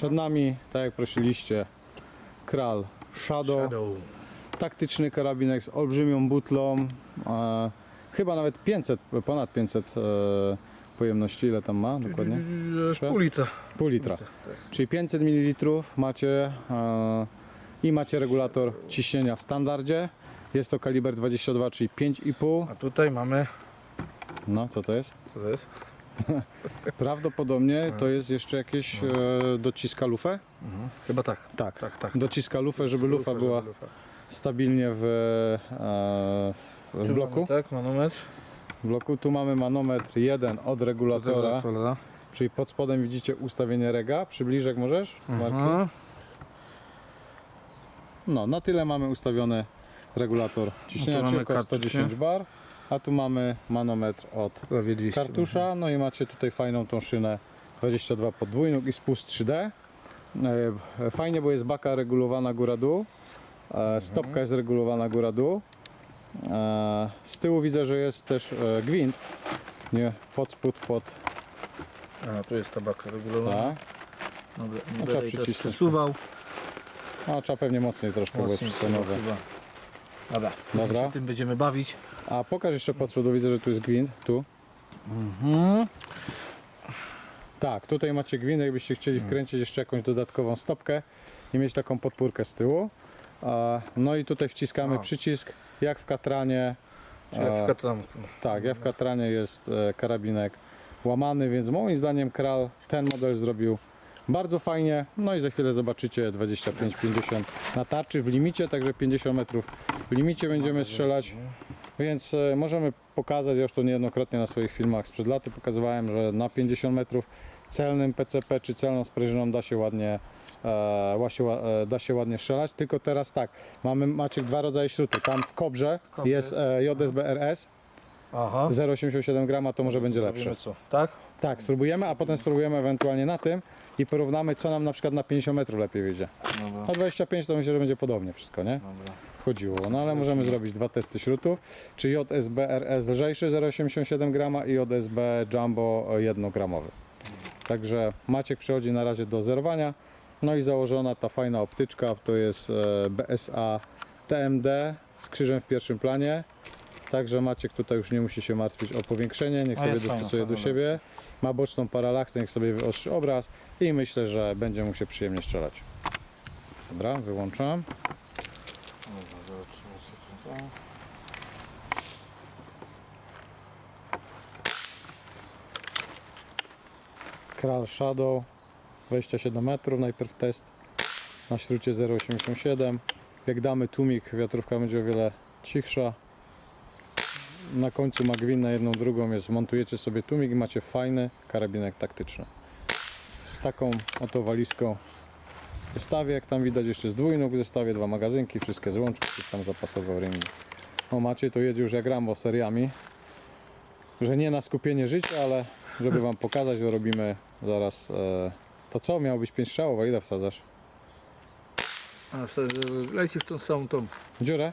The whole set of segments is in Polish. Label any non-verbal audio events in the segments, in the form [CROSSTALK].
Przed nami, tak jak prosiliście, Kral Shadow. Shadow. Taktyczny karabinek z olbrzymią butlą. E, chyba nawet 500, ponad 500 e, pojemności. Ile tam ma dokładnie? Pół litra. Pół litra. Czyli 500 ml macie e, i macie regulator ciśnienia w standardzie. Jest to kaliber 22, czyli 5,5. A tutaj mamy. No, co to jest? Co to jest? [LAUGHS] Prawdopodobnie to jest jeszcze jakieś e, dociska lufę? Mhm. Chyba tak. Tak. Tak, tak. Dociska lufę, żeby lufa była lufa. stabilnie w, e, w, w Tu bloku. Mamy, tak, manometr. W bloku tu mamy manometr 1 od regulatora, czyli pod spodem widzicie ustawienie rega. Przybliż jak możesz, Marku. Aha. No, na tyle mamy ustawiony regulator ciśnienia, No czyli mamy około kartusz, 110 bar, a tu mamy manometr od Prawie 200. kartusza, no i macie tutaj fajną tą szynę 22 podwójną i spust 3D. E, Fajnie, bo jest baka regulowana góra-dół, e, stopka jest regulowana góra-dół. E, Z tyłu widzę, że jest też gwint, nie pod spód, pod, A, tu jest tabaka regulowana. tak. No, No, no, trzeba przycisnąć. przesuwał. A trzeba pewnie mocniej troszkę, bo jest Mocniej wszystko nowe. chyba. Dobra. Dobra. Się tym będziemy bawić. A pokaż jeszcze pod spód, bo widzę, że tu jest gwint, tu. Mhm. Tak, tutaj macie gwint, jakbyście chcieli wkręcić jeszcze jakąś dodatkową stopkę i mieć taką podpórkę z tyłu. No i tutaj wciskamy A. przycisk, jak w Katranie. Czyli jak A, w katranku. Tak, jak w Katranie jest e, karabinek łamany, więc moim zdaniem Kral ten model zrobił bardzo fajnie. No i za chwilę zobaczycie 25-50 na tarczy w limicie, także 50 metrów w limicie będziemy strzelać. Więc e, możemy pokazać, ja już to niejednokrotnie na swoich filmach sprzed laty pokazywałem, że na 50 metrów celnym PCP czy celną sprężyną da się ładnie, e, e, da się ładnie strzelać. Tylko teraz tak, mamy Maciek dwa rodzaje śrutu. Tam w Kobrze Kobrze. jest e, JSB RS Aha. 0,87 grama, to może będzie lepsze. Tak? Tak, spróbujemy, a potem spróbujemy ewentualnie na tym i porównamy, co nam na przykład na 50 metrów lepiej wyjdzie. Dobra. Na 25 to myślę, że będzie podobnie wszystko, nie? Dobra. Wchodziło. No ale możemy zrobić dwa testy śrutów, czy JSB RS lżejszy 0,87 grama i JSB Jumbo 1 gramowy. Także Maciek przechodzi na razie do zerowania. No i założona ta fajna optyczka to jest e, BSA TMD z krzyżem w pierwszym planie. Także Maciek tutaj już nie musi się martwić o powiększenie, niech A sobie jest fajna, dostosuje do fajna. siebie. Ma boczną paralaksę, niech sobie wyostrzy obraz i myślę, że będzie mu się przyjemnie strzelać. Dobra, wyłączam. Dobra, zobaczymy co tutaj. Kral Shadow 27 metrów, najpierw test na śrucie 0,87 jak damy tłumik wiatrówka będzie o wiele cichsza na końcu ma gwin na jedną drugą jest montujecie sobie tłumik i macie fajny karabinek taktyczny z taką oto walizką w zestawie jak tam widać jeszcze z dwójnóg w zestawie dwa magazynki, wszystkie złączki coś tam zapasowe o rynki o macie to jedzie już jak Rambo seriami że nie na skupienie życia, ale żeby wam pokazać, to robimy zaraz. E, to co? Miało być 5 strzałów, a ile wsadzasz? A, leci w tą samą tą. Dziurę?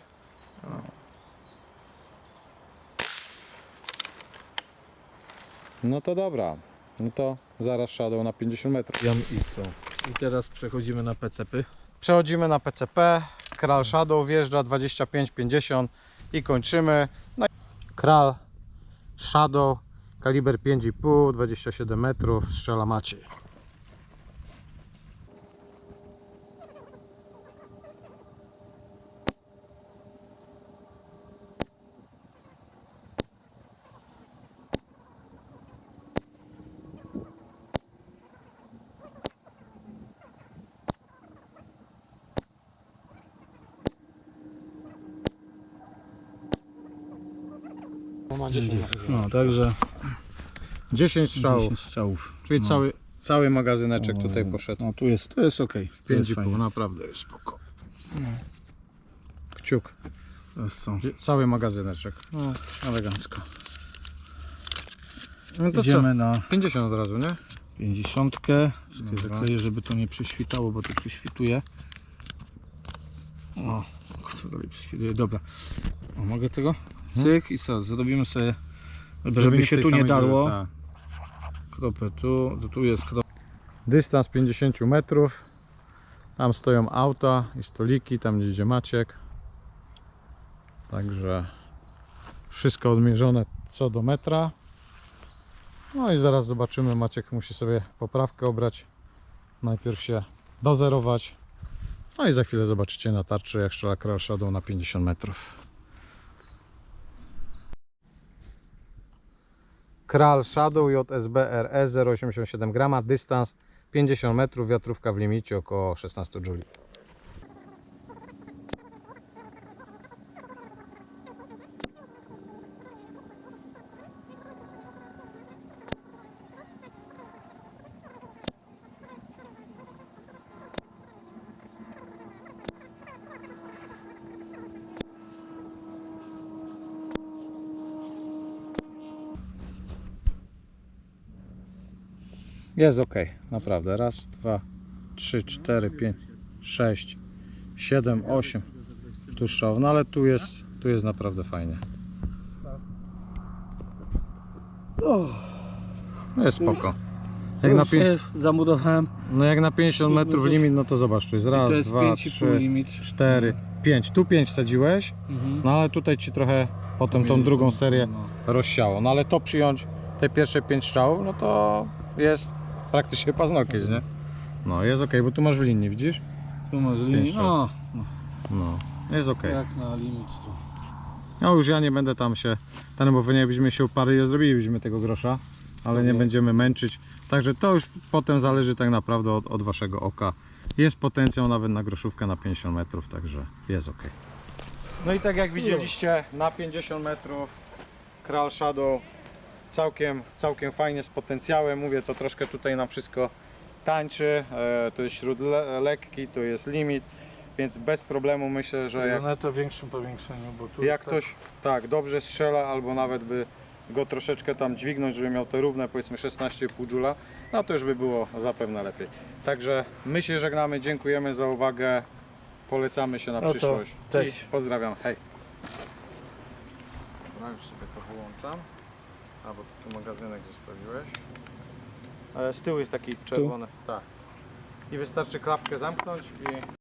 No to dobra. No to zaraz shadow na 50 metrów. Jan i co? I teraz przechodzimy na PCP. Przechodzimy na PCP. Kral Shadow wjeżdża 25-50 i kończymy. No i Kral Shadow kaliber 5,5, 27 metrów, strzela Maciej. No, także 10 strzałów, 10 strzałów. czyli No. cały, cały magazyneczek O, tutaj poszedł. No tu jest, to jest ok. 5,5, naprawdę jest spoko. Kciuk, To jest co? cały magazyneczek. No, Elegancko. No to Idziemy na co? 50 od razu, nie? 50. Czekaj, Dobra. zakleję, żeby to nie prześwitało, bo to prześwituje. O, kurde, dalej prześwituje. Dobra. O, mogę tego? Cyk i co? Zrobimy sobie, żeby, w się tu nie darło. tak. Kropę tu, to tu jest. Dystans 50 metrów. Tam stoją auta i stoliki, tam gdzie idzie Maciek. Także wszystko odmierzone co do metra. No i zaraz zobaczymy. Maciek musi sobie poprawkę obrać. Najpierw się dozerować. No i za chwilę zobaczycie na tarczy jak strzela Kral Shadow na 50 metrów. Kral Shadow JSB RE 0,87 grama, dystans 50 metrów, wiatrówka w limicie około 16 Juli. Jest ok, naprawdę. Raz, dwa, trzy, cztery, pięć, sześć, siedem, osiem. Tu strzał, no ale tu jest, tu jest naprawdę fajnie. No jest spoko. Jak na, Już pi- się zamudowałem. no jak na 50 metrów limit, no to zobacz, tu jest raz, to jest dwa, 5,5 trzy, limit. cztery, pięć. Tu pięć wsadziłeś, Mhm. no ale tutaj ci trochę potem tą drugą serię No. rozsiało. No ale to przyjąć te pierwsze pięć strzałów, no to jest praktycznie paznokieć, nie? No jest ok, bo tu masz w linii, widzisz? Tu masz linię. No, no, No, jest ok. jak na limit to. No już ja nie będę tam się, ten, bo pewnie jakbyśmy się uparli, zrobilibyśmy tego grosza, ale nie Tak. będziemy męczyć. Także to już potem zależy tak naprawdę od, od waszego oka. Jest potencjał nawet na groszówkę na 50 metrów, także jest ok. No i tak jak widzieliście, na 50 metrów Kral Shadow całkiem, całkiem fajnie z potencjałem. Mówię, to troszkę tutaj nam wszystko tańczy. E, to jest śród le lekki, to jest limit, więc bez problemu myślę, że jak Na to większym powiększeniu, bo tu jak jest ktoś tak dobrze strzela, albo nawet by go troszeczkę tam dźwignąć, żeby miał te równe powiedzmy 16,5 Joula, no to już by było zapewne lepiej. Także my się żegnamy, dziękujemy za uwagę, polecamy się na No to przyszłość cześć. i pozdrawiam, hej. Dobra, już sobie to wyłączam. A, bo tu magazynek zostawiłeś. E, Z tyłu jest taki czerwony. Tak. I wystarczy klapkę zamknąć i